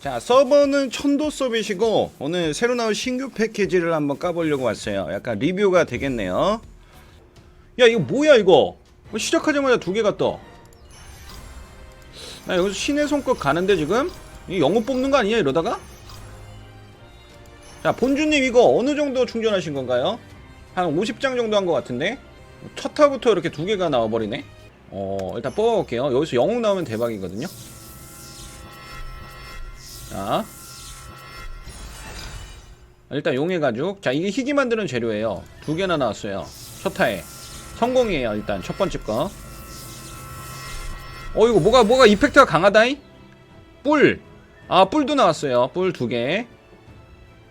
자 서버는 천도 서비시고 오늘 새로 나온 신규 패키지를 한번 까보려고 왔어요 약간 리뷰가 되겠네요 야 이거 뭐야 이거 뭐 시작하자마자 두 개가 떠나 여기서 신의 손끝 가는데 지금? 이 영웅 뽑는 거 아니야 이러다가? 자 본주님 이거 어느 정도 충전하신 건가요? 한 50장 정도 한 것 같은데? 첫 타부터 이렇게 두 개가 나와버리네? 어 일단 뽑아볼게요 여기서 영웅 나오면 대박이거든요 자. 일단 용의 가죽. 자 이게 희귀 만드는 재료예요. 두 개나 나왔어요. 첫 타에. 성공이에요 일단 첫 번째 거. 어 이거 뭐가 뭐가 이펙트가 강하다이 뿔 아 뿔도 나왔어요. 뿔 두개.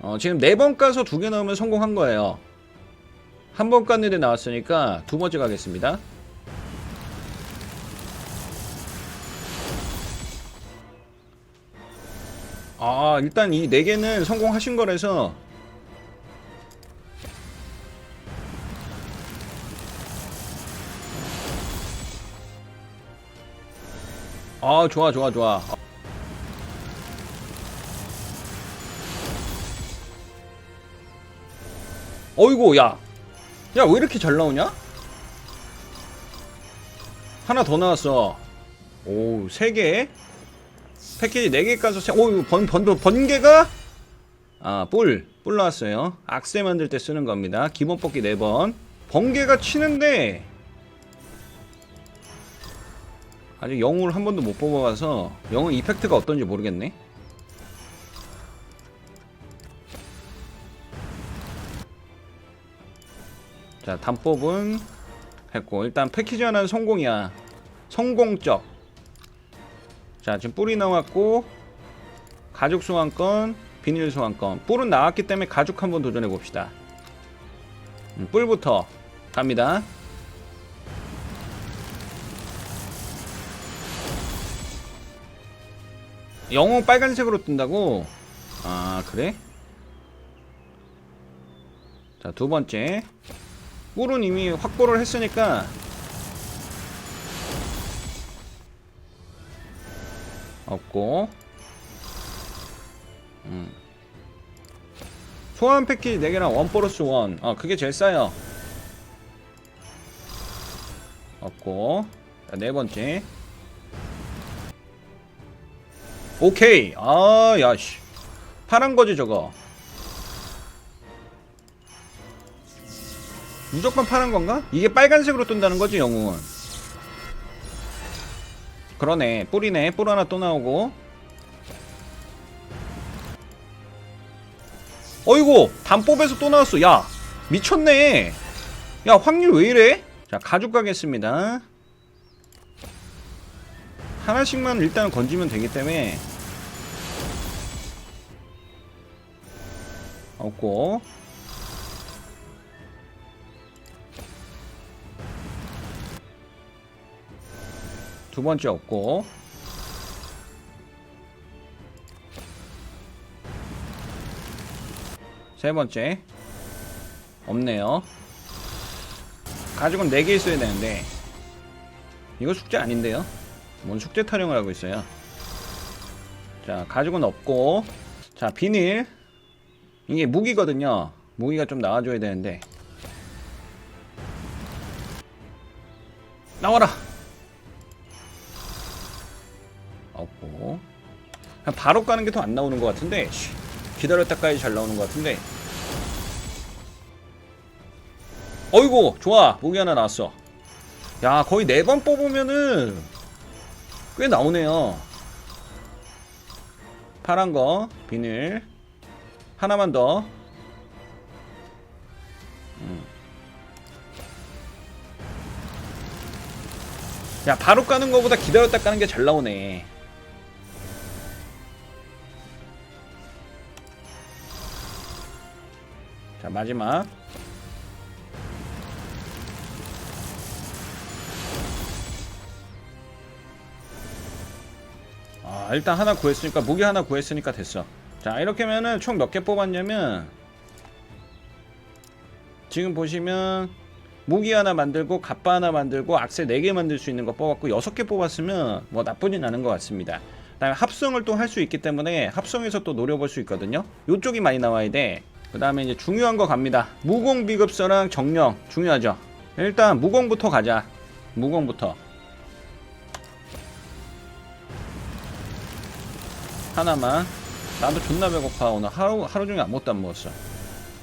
어 지금 네 번 까서 두 개 나오면 성공한 거예요. 한 번 깠는데 나왔으니까 두 번째 가겠습니다 아 일단 이 네 개는 성공하신 거라서. 아 좋아 좋아 좋아. 어이구 야. 야 왜 이렇게 잘 나오냐? 하나 더 나왔어. 오 3개 패키지 4개 까서 세... 오 이거 번, 번, 번개가? 아 뿔. 뿔 나왔어요. 악세 만들 때 쓰는 겁니다. 기본 뽑기 4번. 번개가 치는데 아직 영웅을 한 번도 못 뽑아봐서 영웅 이펙트가 어떤지 모르겠네. 자 단법은 했고 일단 패키지 하나는 성공이야. 성공적 자 지금 뿔이 나왔고 가죽 소환권 비닐 소환권 뿔은 나왔기 때문에 가죽 한번 도전해 봅시다 음, 뿔부터 갑니다 영웅 빨간색으로 뜬다고? 아 그래? 자 두 번째 뿔은 이미 확보를 했으니까 없고. 음. 소환 패키지 4개랑 원 플러스 원. 어, 그게 제일 싸요. 없고. 자, 네 번째. 오케이. 아 야씨. 파란 거지 저거. 무조건 파란 건가? 이게 빨간색으로 뜬다는 거지 영웅은 그러네. 뿔이네. 뿔 하나 또 나오고. 어이구! 단법에서 또 나왔어. 야 미쳤네. 야 확률 왜 이래? 자 가죽 가겠습니다. 하나씩만 일단 건지면 되기 때문에. 없고 두 번째 없고. 세 번째. 없네요. 가죽은 4개 있어야 되는데. 이거 숙제 아닌데요? 뭔 숙제 타령을 하고 있어요? 자 가죽은 없고. 자 비닐. 이게 무기거든요. 무기가 좀 나와줘야 되는데. 나와라 없고. 바로 까는 게 더 안 나오는 것 같은데 쉬, 기다렸다까지 잘 나오는 것 같은데. 어이구 좋아. 무기 하나 나왔어. 야 거의 네 번 뽑으면은 꽤 나오네요. 파란 거 비닐. 하나만 더. 음. 야 바로 까는 거보다 기다렸다 까는 게 잘 나오네 마지막 아 일단 하나 구했으니까 무기 하나 구했으니까 됐어 자 이렇게 하면은 총 몇 개 뽑았냐면 지금 보시면 무기 하나 만들고 갑바 하나 만들고 악세 4개 만들 수 있는 거 뽑았고 6개 뽑았으면 뭐 나쁘진 않은 것 같습니다 그다음에 합성을 또 할 수 있기 때문에 합성해서 또 노려볼 수 있거든요. 요쪽이 많이 나와야 돼. 그 다음에 이제 중요한 거 갑니다. 무공 비급서랑 정령 중요하죠. 일단 무공부터 가자. 무공부터. 하나만. 나도 존나 배고파. 오늘 하루 하루 종일 아무것도 안 먹었어.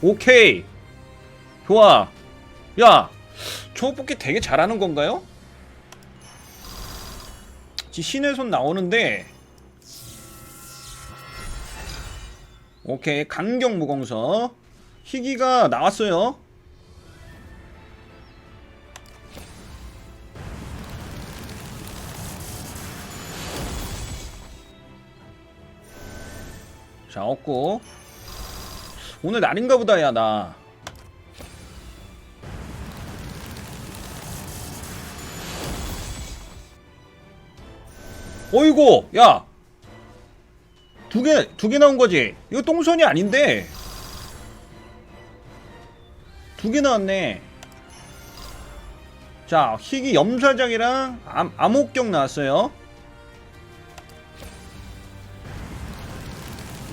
오케이. 좋아. 야, 저 뽑기 되게 잘하는 건가요? 지 신의 손 나오는데 오케이 강경 무공서 희귀가 나왔어요. 자 없고. 오늘 날인가 보다 야나. 어이구 야 두 개, 두 개 나온 거지? 이거 똥손이 아닌데. 두 개 나왔네. 자, 희귀 염사장이랑 암, 암흑경 나왔어요.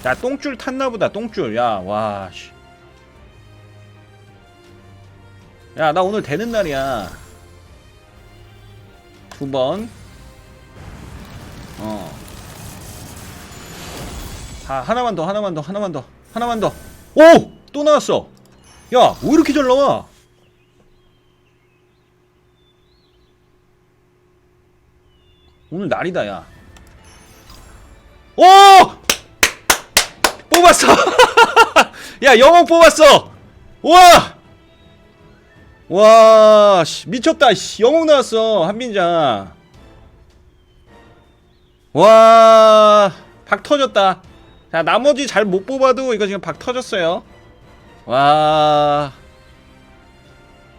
야, 똥줄 탔나보다, 똥줄. 야, 와, 씨. 야, 나 오늘 되는 날이야. 두 번. 어. 아 하나만 더 하나만 더 하나만 더 하나만 더 오! 또 나왔어 야 왜 이렇게 잘 나와 오늘 날이다 야 오! 뽑았어 야 영웅 뽑았어 와! 와 씨, 미쳤다 씨, 영웅 나왔어 한빈장 와, 박 터졌다. 자, 나머지 잘 못 뽑아도 이거 지금 박 터졌어요. 와.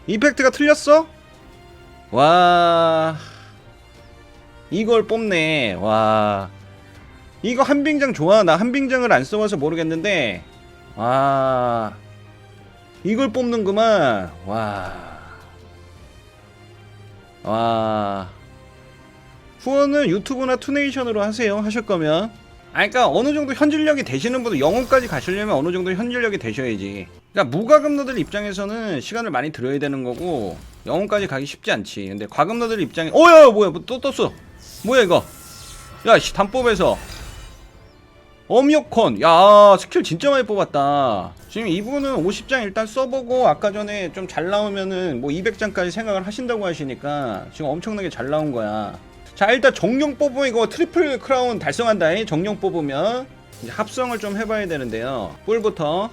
이펙트가 틀렸어? 와. 이걸 뽑네. 와. 이거 한빙장 좋아. 나 한빙장을 안 써봐서 모르겠는데. 와. 이걸 뽑는구만. 와. 와. 후원은 유튜브나 투네이션으로 하세요. 하실 거면. 아, 그러니까 어느 정도 현질력이 되시는 분들 영혼까지 가시려면 어느 정도 현질력이 되셔야지. 그러니까 무과금러들 입장에서는 시간을 많이 들여야 되는 거고 영혼까지 가기 쉽지 않지. 근데 과금러들 입장에 어야 뭐야 뭐 또 떴어. 뭐야 이거? 야 씨 단법에서 엄역콘 야 스킬 진짜 많이 뽑았다. 지금 이분은 50장 일단 써보고 아까 전에 좀 잘 나오면은 뭐 200장까지 생각을 하신다고 하시니까 지금 엄청나게 잘 나온 거야. 자 일단 정령 뽑으면 이거 트리플 크라운 달성한다 정령 뽑으면 이제 합성을 좀 해봐야 되는데요. 뿔부터.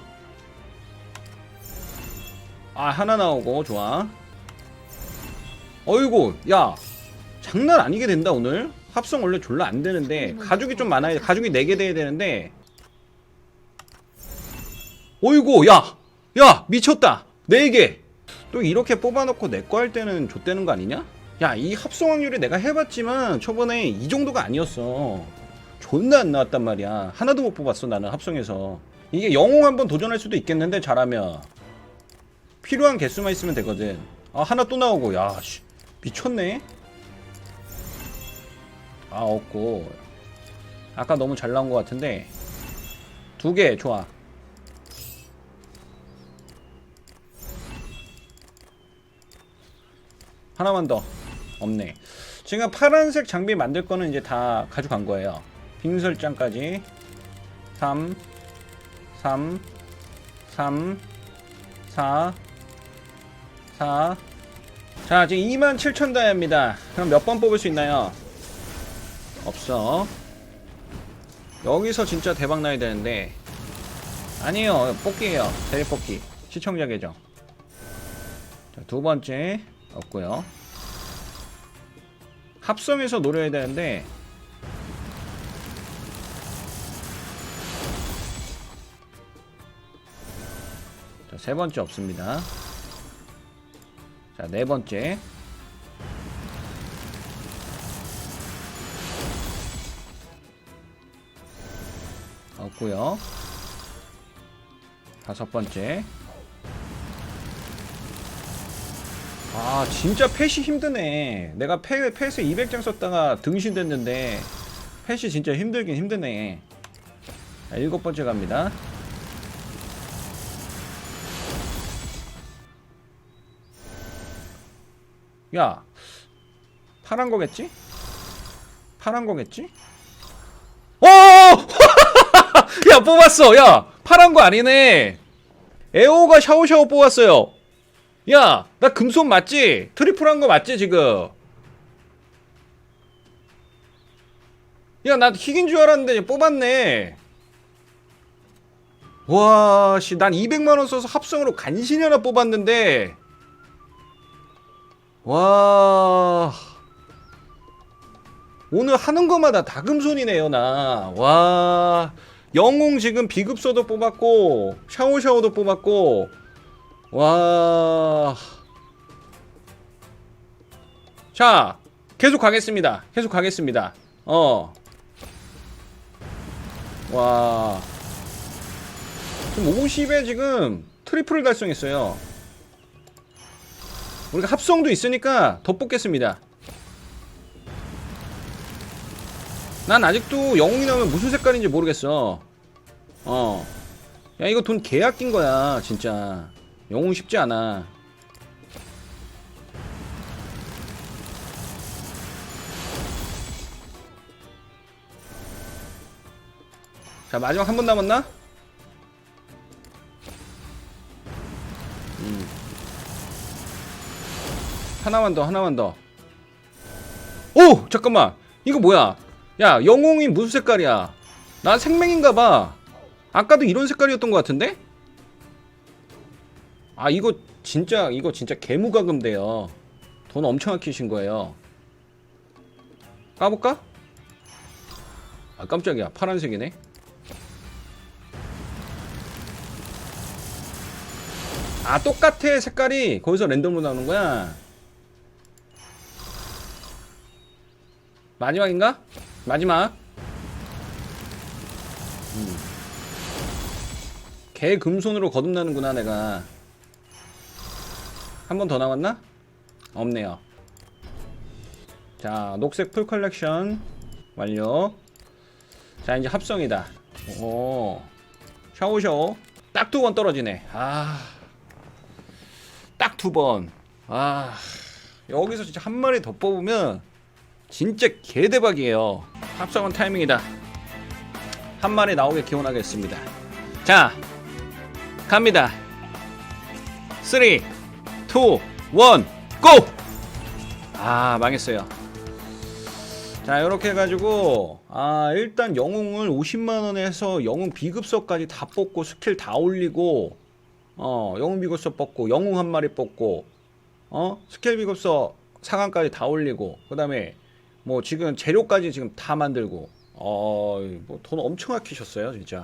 아 하나 나오고 좋아. 어이구 야 장난 아니게 된다 오늘. 합성 원래 졸라 안 되는데 가죽이 좀 많아야 가죽이 4개 돼야 되는데. 어이구 야 야 미쳤다. 4개. 또 이렇게 뽑아놓고 내 거 할 때는 좆되는 거 아니냐? 야, 이 합성 확률이 내가 해봤지만 초반에 이 정도가 아니었어. 존나 안 나왔단 말이야. 하나도 못 뽑았어, 나는 합성에서. 이게 영웅 한번 도전할 수도 있겠는데, 잘하면. 필요한 개수만 있으면 되거든. 아, 하나 또 나오고, 야, 씨. 미쳤네? 아, 없고. 아까 너무 잘 나온 것 같은데. 두 개, 좋아. 하나만 더. 없네. 지금 파란색 장비 만들 거는 이제 다 가져간 거예요. 빙설장까지 3 3 3 4 4 자, 지금 27,000 다이아입니다. 그럼 몇 번 뽑을 수 있나요? 없어. 여기서 진짜 대박 나야 되는데 아니에요. 뽑기예요. 대리 뽑기. 시청자 계정. 자, 두 번째 없고요. 합성해서 노려야 되는데 자, 세 번째 없습니다. 자, 네 번째. 없고요. 다섯 번째. 아 진짜 펫이 힘드네 내가 펫, 펫에 200장 썼다가 등신 됐는데 펫이 진짜 힘들긴 힘드네. 자, 일곱 번째 갑니다. 야, 파란 거겠지? 파란 거겠지? 오! 야, 뽑았어. 야, 파란 거 아니네. 에오가 샤오샤오 뽑았어요. 야, 나 금손 맞지? 트리플 한 거 맞지, 지금? 야, 나 희긴 줄 알았는데 뽑았네. 와, 씨, 난 200만원 써서 합성으로 간신히 하나 뽑았는데. 와. 오늘 하는 거마다 다 금손이네요, 나. 와. 영웅 지금 비급소도 뽑았고, 샤오샤오도 뽑았고, 와. 자, 계속 가겠습니다. 계속 가겠습니다. 어. 와. 지금 50에 지금 트리플을 달성했어요. 우리가 합성도 있으니까 더 뽑겠습니다. 난 아직도 영웅이 나오면 무슨 색깔인지 모르겠어. 어. 야, 이거 돈 개 아낀 거야, 진짜. 영웅 쉽지 않아. 자, 마지막 한 번 남았나? 음. 하나만 더, 하나만 더. 오! 잠깐만. 이거 뭐야? 야, 영웅이 무슨 색깔이야? 나 생맹인가 봐. 아까도 이런 색깔이었던 것 같은데? 아, 이거 진짜, 이거 진짜 개무가금돼요. 돈 엄청 아끼신 거예요. 까볼까? 아, 깜짝이야. 파란색이네. 아, 똑같아. 색깔이. 거기서 랜덤으로 나오는 거야. 마지막인가? 마지막. 음. 개 금손으로 거듭나는구나 내가. 한 번 더 남았나? 없네요. 자, 녹색 풀 컬렉션 완료. 자, 이제 합성이다. 오. 샤오샤오. 딱두 번 떨어지네. 아. 딱 두 번. 아. 여기서 진짜 한 마리 더 뽑으면 진짜 개대박이에요. 합성은 타이밍이다. 한 마리 나오게 기원하겠습니다. 자, 갑니다. 3, 2, 1, 고! 아, 망했어요. 자, 이렇게 해가지고, 아, 일단 영웅을 50만원에 해서 영웅 비급서까지 다 뽑고, 스킬 다 올리고, 어, 영웅 비급서 뽑고, 영웅 한 마리 뽑고, 어, 스킬 비급서 상한까지 다 올리고, 그 다음에 뭐 지금 재료까지 지금 다 만들고 어, 뭐 돈 엄청 아끼셨어요, 진짜.